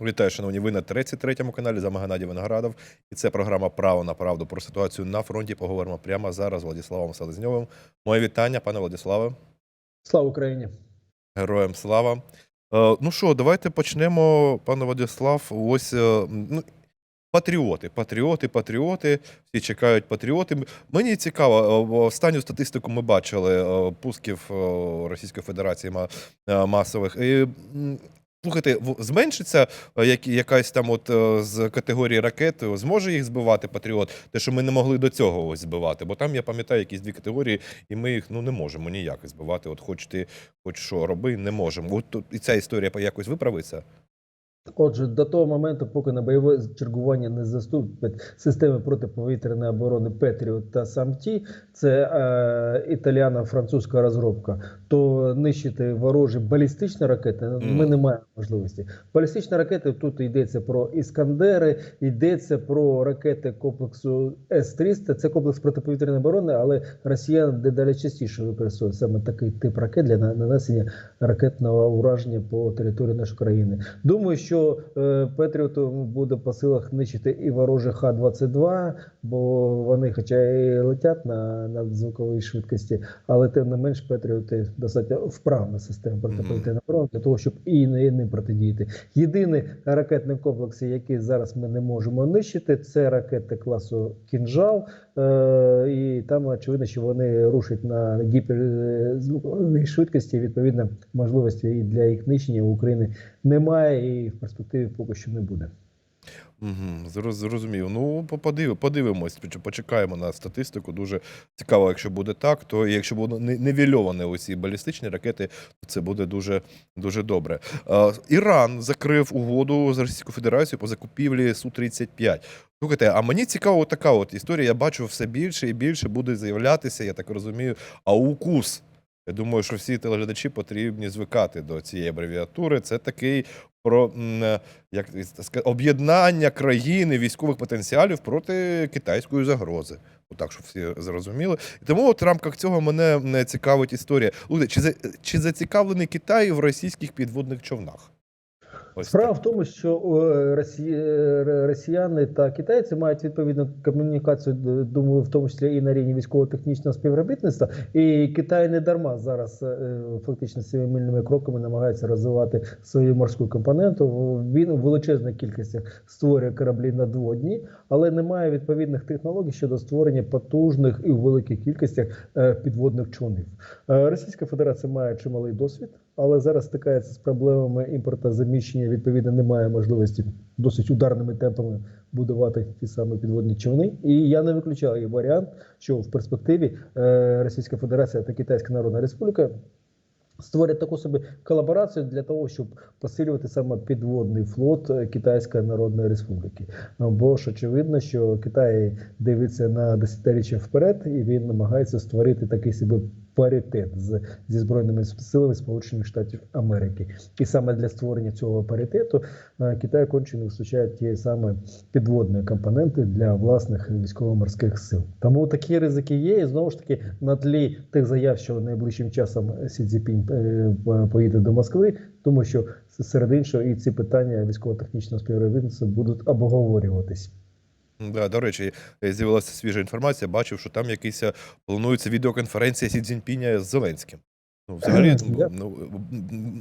Вітаю, шановні. Ви на 33-му каналі за Геннадій Виноградов. І це програма Право на правду про ситуацію на фронті. Поговоримо прямо зараз з Владиславом Селезньовим. Моє вітання, пане Владиславе. Слава Україні! Героям слава. Е, ну що, давайте почнемо, пане Владислав. Ось е, ну, патріоти, патріоти, патріоти. Всі чекають патріоти. Мені цікаво, е, останню статистику ми бачили пусків Російської Федерації масових. І, Слухайте, зменшиться е, як- якась там от е, з категорії ракет, е, зможе їх збивати патріот, те, що ми не могли до цього ось збивати. Бо там я пам'ятаю якісь дві категорії, і ми їх ну не можемо ніяк збивати. От хоч ти хоч що роби, не можемо. От і ця історія якось виправиться. Отже, до того моменту, поки на бойове чергування не заступить системи протиповітряної оборони Петріот та Самті, це е, італіано-французька розробка, то нищити ворожі балістичні ракети ми не маємо можливості. Балістичні ракети тут йдеться про іскандери, йдеться про ракети комплексу С-300. Це комплекс протиповітряної оборони, але росіяни дедалі частіше використовують саме такий тип ракет для нанесення ракетного ураження по території нашої країни. Думаю, що е, Петріоту буде по силах нищити і ворожі Х-22, бо вони, хоча і летять на, на звуковій швидкості, але тим не менш Петріоти достатньо вправна система протиповітряної оборони для того, щоб і не, не протидіяти. Єдиний ракетний комплекс, який зараз ми не можемо нищити, це ракети класу Кінжал. Е, і там очевидно, що вони рушать на гіперзвуковій швидкості. Відповідно, можливості і для їх нищення України немає і в перспективі поки що не буде. Угу, зрозумів. Ну, по- подив, подивимось, почекаємо на статистику. Дуже цікаво, якщо буде так, то якщо будуть не- невільовані оці балістичні ракети, то це буде дуже, дуже добре. Іран закрив угоду з Російською Федерацією по закупівлі Су-35. Слухайте, а мені цікава така от історія. Я бачу все більше і більше буде з'являтися, я так розумію, АУКУС. Я думаю, що всі телеглядачі потрібні звикати до цієї абревіатури. Це такий про е, як об'єднання країни військових потенціалів проти китайської загрози. Отак, щоб всі зрозуміли. І тому от в рамках цього мене цікавить історія. Люди, чи, чи зацікавлений Китай в російських підводних човнах? Справа в тому, що е, росіяни та китайці мають відповідну комунікацію, думаю, в тому числі і на рівні військово-технічного співробітництва. І Китай не дарма зараз е, фактично семимильними кроками намагається розвивати свою морську компоненту. Він у величезних кількостях створює кораблі надводні, але немає відповідних технологій щодо створення потужних і у великих кількостях е, підводних човнів. Російська Федерація має чималий досвід, але зараз стикається з проблемами імпортозаміщення. Відповідно, немає можливості досить ударними темпами будувати ті самі підводні човни. І я не виключаю варіант, що в перспективі е, Російська Федерація та Китайська Народна Республіка. Створять таку собі колаборацію для того, щоб посилювати саме підводний флот е, Китайської Народної Республіки. Ну, Бо ж очевидно, що Китай дивиться на десятиріччя вперед, і він намагається створити такий собі паритет з, зі збройними силами Сполучених Штатів Америки. І саме для створення цього паритету е, Китай конче не вистачає ті саме підводні компоненти для власних військово-морських сил. Тому такі ризики є. І знову ж таки, на тлі тих заяв, що найближчим часом Сі Цзіпінь е, поїде до Москви, тому що серед іншого і ці питання військово-технічного співробітництва будуть обговорюватись. Да, до речі, з'явилася свіжа інформація. Бачив, що там якийсь е, планується відеоконференція Сі Цзіньпіня з Зеленським. Ну, взагалі, ну,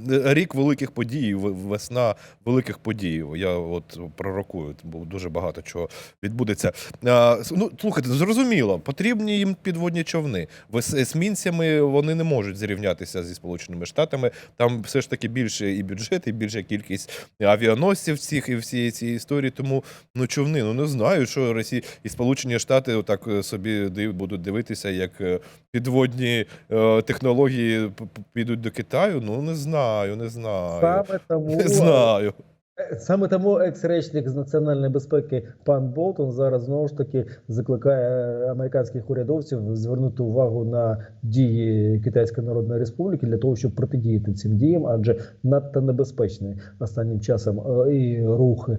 рік великих подій, весна великих подій. Я от пророкую, бо дуже багато чого відбудеться. А, ну, слухайте, зрозуміло, потрібні їм підводні човни. З есмінцями вони не можуть зрівнятися зі Сполученими Штатами. Там все ж таки більше і бюджет, і більша кількість авіаносців цих і всієї цієї історії. Тому ну човни, ну не знаю, що Росія і Сполучені Штати отак е, собі будуть дивитися, як е, підводні е, технології підуть до Китаю. Ну не знаю, не знаю. Саме тому Не знаю. Е, Саме тому екс-речник з національної безпеки пан Болтон зараз знову ж таки закликає е, американських урядовців звернути увагу на дії Китайської Народної Республіки для того, щоб протидіяти цим діям, адже надто небезпечний останнім часом е, і рухи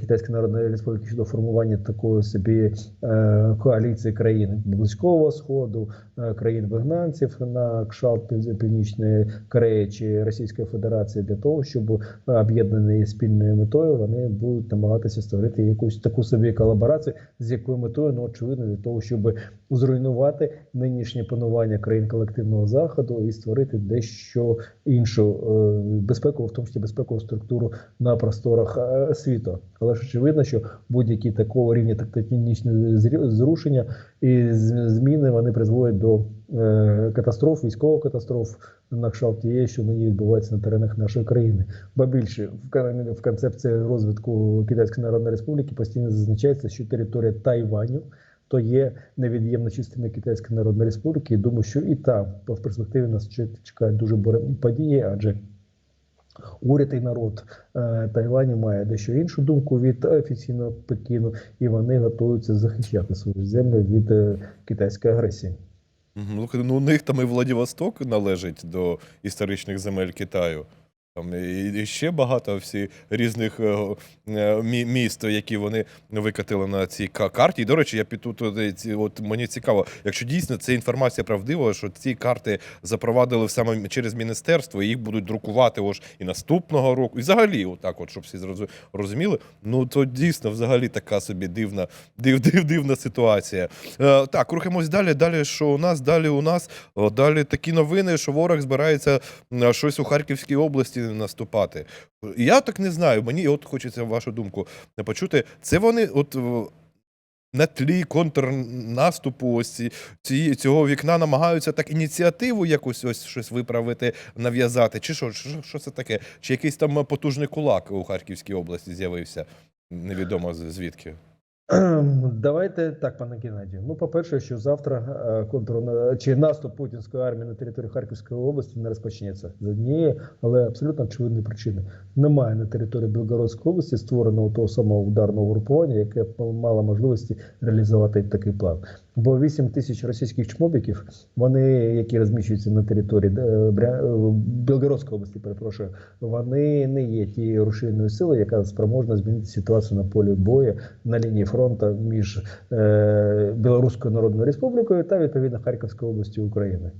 Китайської Народної Республіки щодо формування такої собі коаліції країн близького сходу, країн вигнанців на кшалт Пів- Північної Кореї чи Російської Федерації для того, щоб спільною метою вони будуть намагатися створити якусь таку собі колаборацію, з якою метою ну очевидно для того, щоб зруйнувати нинішнє панування країн колективного заходу і створити дещо іншу е, безпекову, в тому числі безпекову структуру на просторах е, світу. Але ж очевидно, що будь-які такого рівня тактичні зрушення і зміни вони призводять до е, катастроф, військових катастроф на кшталт тієї, що нині відбувається на теренах нашої країни. Ба більше в кон- концепції розвитку Китайської Народної Республіки постійно зазначається, що територія Тайваню то є невід'ємна частина Китайської Народної Республіки. І думаю, що і там в перспективі нас чекають дуже буремні події, адже уряд і народ Тайвані Тайваню має дещо іншу думку від офіційного Пекіну, і вони готуються захищати свою землю від е, китайської агресії. Ну, ну, у них там і Владивосток належить до історичних земель Китаю. Там і, ще багато всі різних е, е, мі- міст, які вони викатили на цій карті. І, до речі, я тут ці- от мені цікаво, якщо дійсно це інформація правдива, що ці карти запровадили саме через міністерство, і їх будуть друкувати ось і наступного року, і взагалі, отак, от, щоб всі розуміли. Ну то дійсно взагалі така собі дивна, див, див, дивна ситуація. Е, так, рухаємось далі. Далі, що у нас? Далі у нас далі такі новини, що ворог збирається щось у Харківській області наступати. Я так не знаю. Мені от хочеться вашу думку почути. Це вони от. е, На тлі контрнаступу ось ці, цього вікна намагаються так ініціативу якусь ось щось виправити, нав'язати. Чи що, що, що це таке? Чи якийсь там потужний кулак у Харківській області з'явився? Невідомо звідки. Давайте так, пане Геннадію. Ну, по-перше, що завтра контр чи наступ путінської армії на територію Харківської області не розпочнеться з однієї, але абсолютно очевидної причини. Немає на території Білгородської області створеного того самого ударного групування, яке мало можливості реалізувати такий план. Бо 8 тисяч російських чмобіків, вони, які розміщуються на території е, е, Білгородської області, перепрошую, вони не є тією рушійною силою, яка спроможна змінити ситуацію на полі бою на лінії фронту між е, Білоруською Народною Республікою та відповідно Харківською областю України.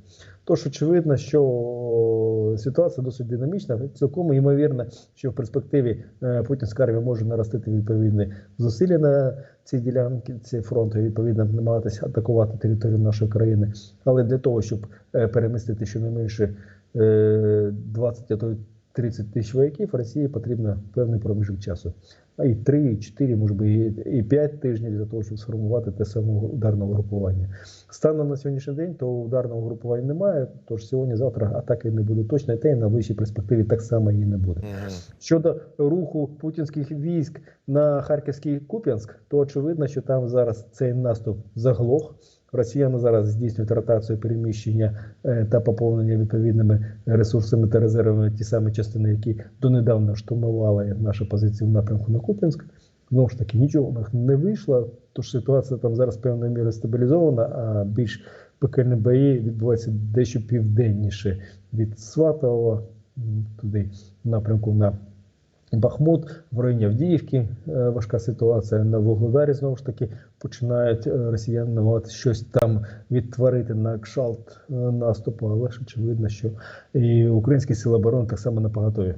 Тож очевидно, що ситуація досить динамічна. Цілком ймовірно, що в перспективі е, путінська армія може наростити відповідні зусилля на цій ділянці цей фронту відповідно намагатися атакувати територію нашої країни. Але для того, щоб е, перемістити щонайменше е, 20 а то 30 тисяч вояків, Росії потрібно певний проміжок часу. А і 3, і 4, може би, і- 5 тижнів для того, щоб сформувати те саме ударне угрупування. Станом на сьогоднішній день то ударного угрупування немає, тож сьогодні-завтра атаки не буде точно, і те і на ближчій перспективі так само її не буде. Щодо руху путінських військ на Харківський Куп'янськ, то очевидно, що там зараз цей наступ заглох. Росіяни зараз здійснюють ротацію переміщення е, та поповнення відповідними ресурсами та резервами ті самі частини, які донедавна штурмували нашу позицію в напрямку на Куп'янськ. Знову ж таки, нічого у них не вийшло, тож ситуація там зараз певною мірою стабілізована, а більш пекельні бої відбуваються дещо південніше від Сватова м, туди в напрямку на Бахмут, в районі Авдіївки е, важка ситуація на Вугледарі. Знову ж таки починають е, росіяни намагатися щось там відтворити на кшалт е, наступу, але ж очевидно, що і українські сили оборони так само на поготові.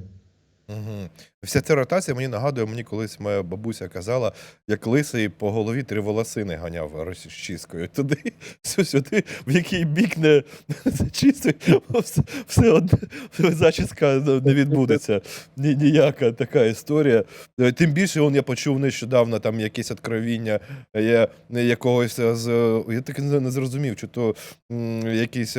Угу. Вся ця ротація мені нагадує, мені колись моя бабуся казала, як лисий по голові три волосини ганяв розчіскою. Туди, сю- сюди, в який бік не зачистить, все, все одно зачіска не відбудеться. Ні, ніяка така історія. Тим більше, он, я почув нещодавно там якесь откровіння я, якогось з. Я так не зрозумів, чи то якийсь.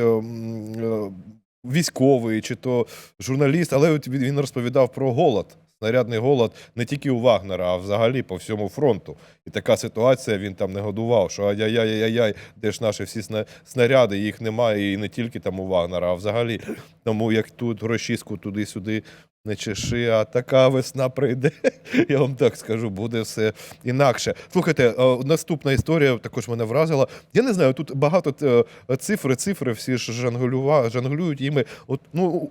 Військовий чи то журналіст, але от він розповідав про голод, снарядний голод не тільки у Вагнера, а взагалі по всьому фронту. І така ситуація він там не годував, що ай-яй-яй-яй, де ж наші всі сна- снаряди, їх немає і не тільки там у Вагнера, а взагалі. Тому як тут розчіску туди-сюди не чеши, а така весна прийде. Я вам так скажу, буде все інакше. Слухайте, е, наступна історія також мене вразила. Я не знаю, тут багато е, цифри, цифри, всі ж жонглюють іми. От, ну,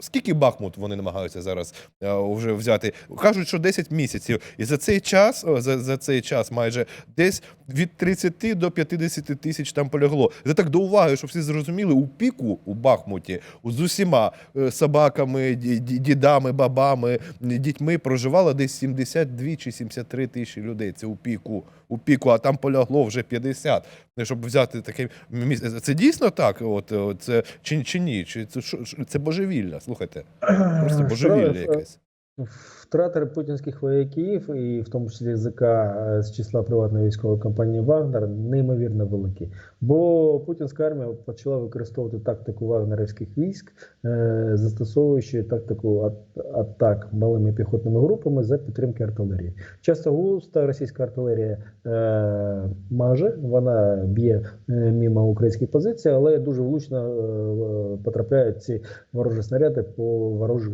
скільки Бахмут вони намагаються зараз е, вже взяти? Кажуть, що 10 місяців. І за цей час, за, за цей час майже десь від 30 до 50 тисяч там полягло. Це так до уваги, щоб всі зрозуміли, у піку у Бахмуті з усіма собаками, дідами, бабами, дітьми проживало десь 72 чи 73 тисячі людей. Це у піку. У піку, а там полягло вже 50. Ну, Щоб взяти таке місце. Це дійсно так? От, це чи, чи ні? Чи це це божевілля? Слухайте, просто божевілля якесь. Втрати путінських вояків, і в тому числі ЗК е, з числа приватної військової компанії Вагнер, неймовірно великі. Бо путінська армія почала використовувати тактику вагнерівських військ, е, застосовуючи тактику атак малими піхотними групами за підтримки артилерії. Часто густа російська артилерія е, маже, вона б'є мимо українських позицій, але дуже влучно потрапляють ці ворожі снаряди по ворожих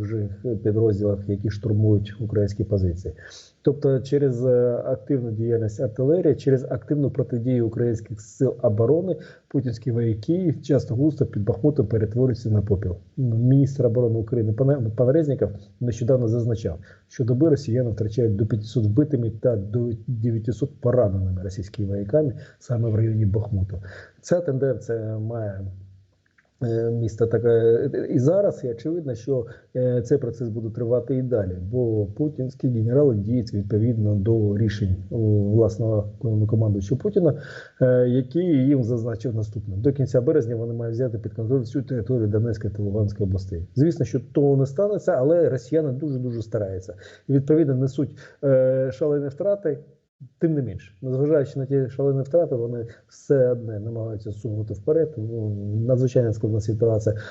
підрозділах, які штурмують українські позиції. Тобто, через е, активну діяльність артилерії, через активну протидію українських сил оборони, путінські вояки часто густо під Бахмутом перетворюються на попіл. Міністр оборони України пан Резніков нещодавно зазначав, що доби росіяни втрачають до 500 вбитими та до 900 пораненими російськими вояками саме в районі Бахмуту. Ця тенденція має е, місто таке і зараз, і очевидно, що е, цей процес буде тривати і далі, бо путінські генерали діють відповідно до рішень власного командуючого Путіна, е, які їм зазначив наступне: до кінця березня вони мають взяти під контроль всю територію Донецької та Луганської областей. Звісно, що того не станеться, але росіяни дуже дуже стараються і відповідно несуть шалені втрати. Тим не менш, незважаючи на ті шалені втрати, вони все одне намагаються сунути вперед. Ну, Надзвичайно складна ситуація е,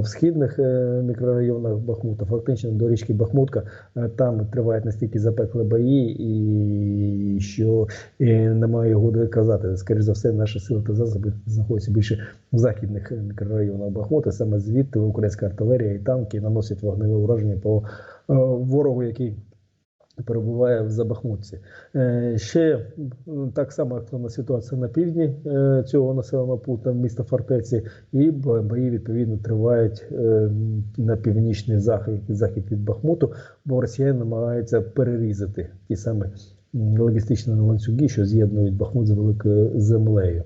в східних е, мікрорайонах Бахмута, фактично до річки Бахмутка. Е, Там тривають настільки запекли бої, і що е, немає годи казати. Скоріше за все, наші сили та засоби знаходяться більше в західних мікрорайонах Бахмута. Саме звідти українська артилерія і танки наносять вогневе ураження по ворогу, який перебуває в Забахмутці. Е, Ще так само активна ситуація на півдні е, цього населеного пункту міста Фортеці, і бої відповідно тривають е, на північний захід, захід від Бахмуту, бо росіяни намагаються перерізати ті самі логістичні ланцюги, що з'єднують Бахмут з великою землею.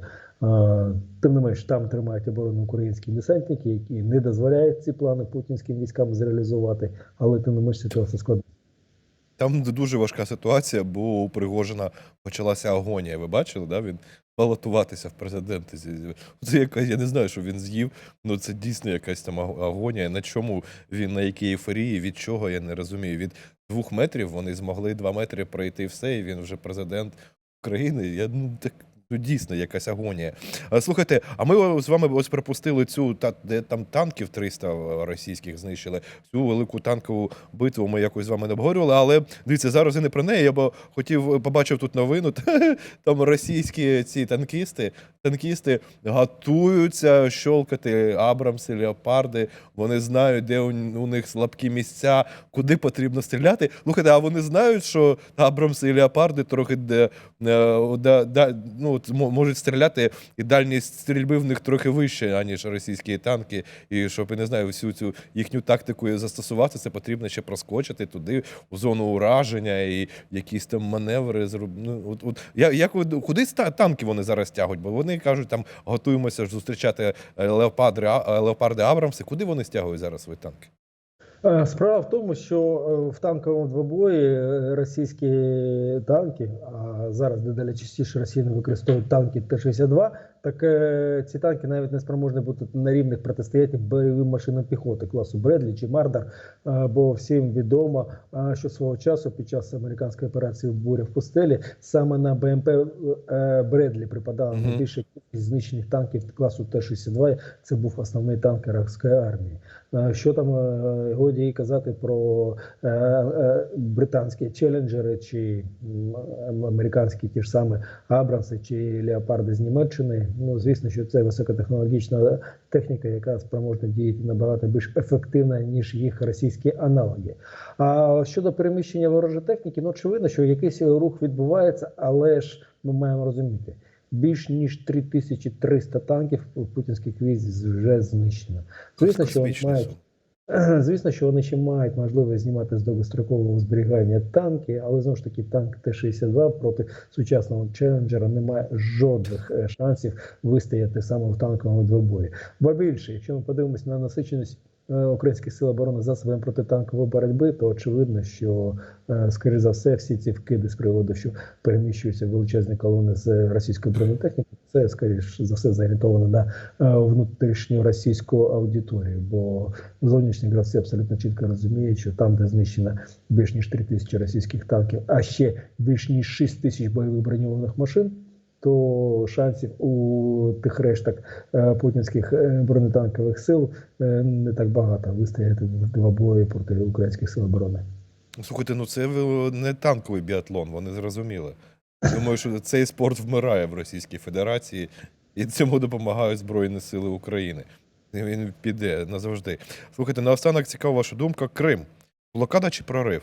Тим не менш, там тримають оборону українські десантники, які не дозволяють ці плани путінським військам зреалізувати, але тим не менш ситуація складна. Там дуже важка ситуація, бо у Пригожина почалася агонія. Ви бачили, да? Він балотуватися в президенти. Це якась, я не знаю, що він з'їв. але це дійсно якась там агонія. На чому він, на якій ейфорії, від чого, я не розумію. Від двох метрів вони змогли два метри пройти все, і він вже президент України. Я ну так. Ну, дійсно, якась агонія. Слухайте, а ми з вами ось пропустили цю та де там танків 300 російських знищили. Цю велику танкову битву ми якось з вами не обговорювали. Але дивіться, зараз і не про неї. Я б хотів побачив тут новину. Там російські ці танкісти, танкісти готуються щолкати Абрамси, леопарди. Вони знають, де у, них слабкі місця, куди потрібно стріляти. Слухайте, а вони знають, що Абрамси і леопарди трохи де, е, да, да, ну, можуть стріляти, і дальність стрільби в них трохи вища, аніж російські танки. І щоб я не знаю, всю цю їхню тактику застосувати, це потрібно ще проскочити туди, у зону ураження, і якісь там маневри. Ну, от, от, я- як, куди танки вони зараз тягуть? Бо вони кажуть, там готуємося зустрічати е, леопарди, е, леопарди Абрамси. Куди вони стягують зараз свої танки? Е, Справа в тому, що в танковому двобої російські танки, а зараз дедалі частіше росіяни використовують танки Т-62, так е, ці танки навіть не спроможні бути на рівних протистояти бойовим машинам піхоти класу Бредлі чи Мардар. Е, Бо всім відомо, е, що свого часу під час американської операції в Буря в пустелі саме на БМП е, Бредлі припадала Мгм. найбільша кількість знищених танків класу Т-62. Це був основний танк іракської армії. Е, Що там е, годі і казати про е, е, британські челенджери чи американські ті ж самі Абрамси чи Леопарди з Німеччини. Ну звісно, що це високотехнологічна техніка, яка спроможна діяти набагато більш ефективно, ніж їх російські аналоги. А щодо переміщення ворожої техніки, ну очевидно, що якийсь рух відбувається, але ж ми маємо розуміти. Більш ніж 3300 танків путінських військ вже знищено. Звісно, що вони мають. Звісно, що вони ще мають можливість знімати з довгострокового зберігання танки, але знову ж таки танк Т-62 проти сучасного челенджера не має жодних е, шансів вистояти саме в танковому двобої. Ба більше, якщо ми подивимося на насиченість е, українських сил оборони засобами протитанкової боротьби, то очевидно, що е, скоріш за все всі ці вкиди з приводу, що переміщуються величезні колони з російської бронетехніки, це скоріш за все зорієнтовано на е, внутрішню російську аудиторію. Бо зовнішні гравці абсолютно чітко розуміють, що там, де знищено більш ніж 3 тисячі російських танків, а ще більш ніж 6 тисяч бойових броньованих машин. То шансів у тих решток е, путінських е, бронетанкових сил е, не так багато вистояти в два бої проти українських сил оборони. Слухайте, ну це не танковий біатлон, вони зрозуміли. Думаю, що цей спорт вмирає в Російській Федерації, і цьому допомагають Збройні Сили України. Він піде назавжди. Слухайте, наостанок цікава ваша думка: Крим. Блокада чи прорив?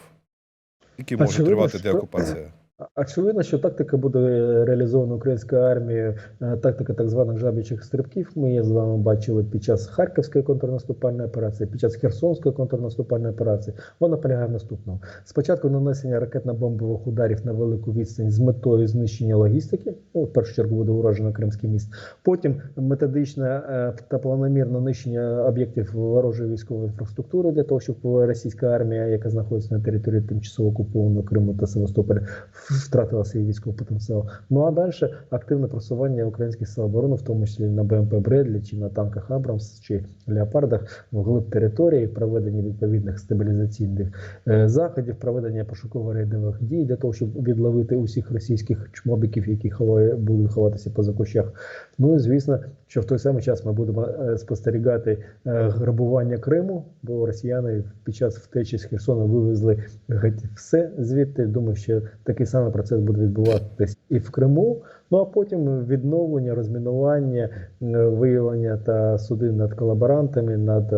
Скільки може тривати деокупація? Очевидно, що тактика буде реалізована українською армією, е, тактика так званих жабічих стрибків. Ми її з вами бачили під час Харківської контрнаступальної операції, під час Херсонської контрнаступальної операції. Вона полягає в наступному: спочатку нанесення ракетно-бомбових ударів на велику відстань з метою знищення логістики. Ну, в першу чергу буде уражено Кримський міст. Потім методичне е, та планомірне нищення об'єктів ворожої військової інфраструктури для того, щоб російська армія, яка знаходиться на території тимчасово окупованого Криму та Севастополя, втратила свій військовий потенціал. Ну а далі активне просування українських сил оборони, в тому числі на БМП Бредлі чи на танках Абрамс чи Леопардах, вглиб території, проведення відповідних стабілізаційних е, заходів, проведення пошуково-рейдових дій для того, щоб відловити усіх російських чмобіків, які ховає, будуть ховатися поза кущах. Ну і звісно, що в той самий час ми будемо е, спостерігати е, грабування Криму, бо росіяни під час втечі з Херсона вивезли геть все звідти. Думаю, що такий самий процес буде відбуватися і в Криму. Ну а потім відновлення, розмінування, е, виявлення та суди над колаборантами, над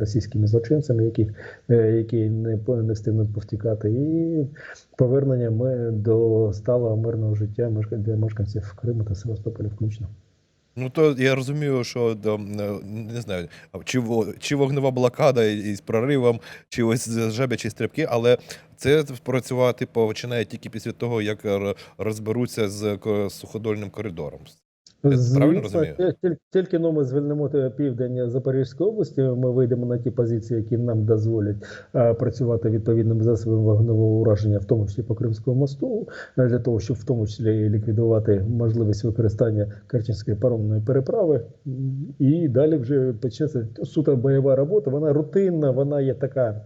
російськими злочинцями, яких які не, не встигнуть повтікати, і повернення ми до сталого мирного життя для мешканців Криму та Севастополя включно. Ну то я розумію, що до, е, не знаю, чи, чи вогнева блокада із проривом, чи ось жебячі стрибки, але це спрацювати починає тільки після того, як розберуться з суходольним коридором. Я правильно розумію? ті- ті- Тільки но ми звільнимо південь Запорізької області, ми вийдемо на ті позиції, які нам дозволять е, працювати відповідним засобом вогневого ураження, в тому числі по Кримському мосту, е, для того, щоб в тому числі ліквідувати можливість використання Керченської паромної переправи. І далі вже почнеться суто бойова робота. Вона рутинна, вона є така.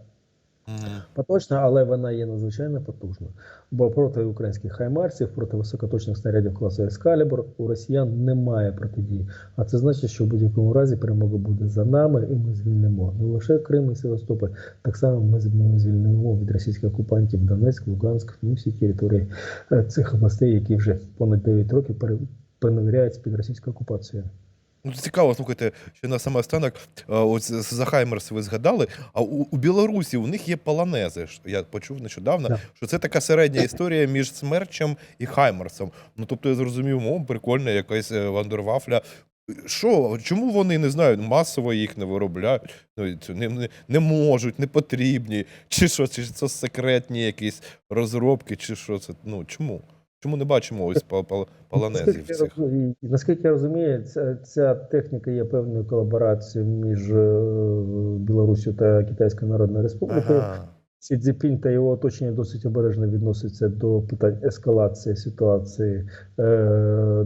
Поточна, але вона є надзвичайно потужна. Бо проти українських хаймарсів, проти високоточних снарядів класу Ескалібр у росіян немає протидії. А це значить, що в будь-якому разі перемога буде за нами, і ми звільнимо не лише Крим і Севастополь, так само ми звільнимо- від російських окупантів Донецьк, Луганськ, ну всі території е, цих областей, які вже понад 9 років пере- переневіряються під російською окупацією. Ну, цікаво, слухайте, що на саме останок, е, ось за Хаймерс ви згадали, а у, у Білорусі у них є полонези. Я почув нещодавно, Так. що це така середня історія між смерчем і Хаймерсом. Ну тобто я зрозумів, о, прикольна якась е, вандервафля. Що, чому вони не знаю, масово їх не виробляють, ну, не, не, не можуть, не потрібні, чи що, чи це секретні якісь розробки, чи що це? Ну чому? Чому не бачимо ось пал- пал- полонезів Наскільки я цих? розумію- Наскільки я розумію, ця, ця техніка є певною колаборацією між е, Білоруссю та Китайською Народною Республікою. Ага. Сі Цзіпінь та його оточення досить обережно відносяться до питань ескалації ситуації е,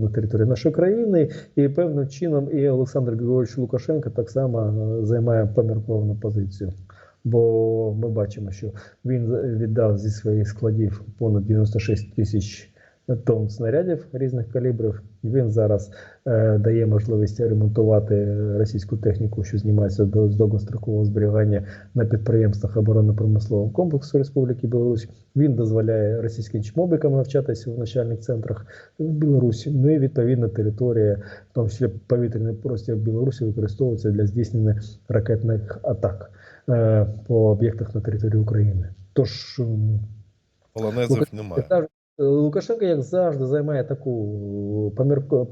на території нашої країни, і певним чином і Олександр Григорович Лукашенко так само е, займає помірковану позицію. Бо ми бачимо, що він віддав зі своїх складів понад 96 тисяч тонн снарядів різних калібрів. Він зараз е, дає можливість ремонтувати російську техніку, що знімається до з довгострокового зберігання на підприємствах оборонно-промислового комплексу Республіки Білорусь. Він дозволяє російським чмобикам навчатися в навчальних центрах в Білорусі. Ну і відповідно територія, в тому числі повітряний простір Білорусі, використовується для здійснення ракетних атак е, по об'єктах на території України. Тож Полонезів немає. Та- Лукашенко, як завжди, займає таку помірко,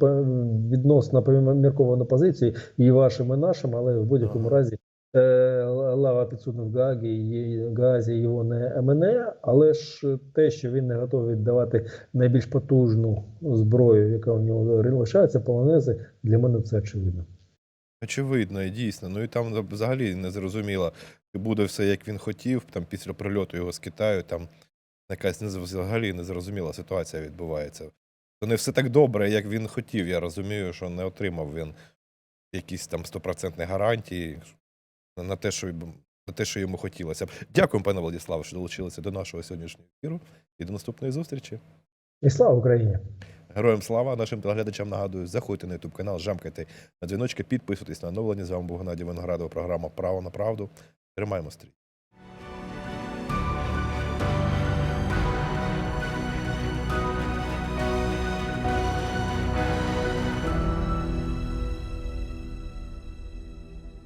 відносно помірковану позицію і вашим, і нашим, але в будь-якому разі е, лава підсудна в Гаазі, і- Гаазі його не мене, але ж те, що він не готовий віддавати найбільш потужну зброю, яка у нього лишається, полонези, для мене це очевидно. Очевидно, і дійсно. Ну і там взагалі не зрозуміло, чи буде все, як він хотів, там після прильоту його з Китаю, там якась взагалі незрозуміла ситуація відбувається. То не все так добре, як він хотів. Я розумію, що не отримав він якісь там стопроцентні гарантії на те, що, на те, що йому хотілося. Дякую, пане Владиславе, що долучилися до нашого сьогоднішнього ефіру і до наступної зустрічі. І слава Україні! Героям слава нашим телеглядачам нагадую, заходьте на YouTube канал, жамкайте на дзвіночки, підписуйтесь на оновлення. З вами був Геннадій Виноградов, програма Право на правду. Тримаємо стрій.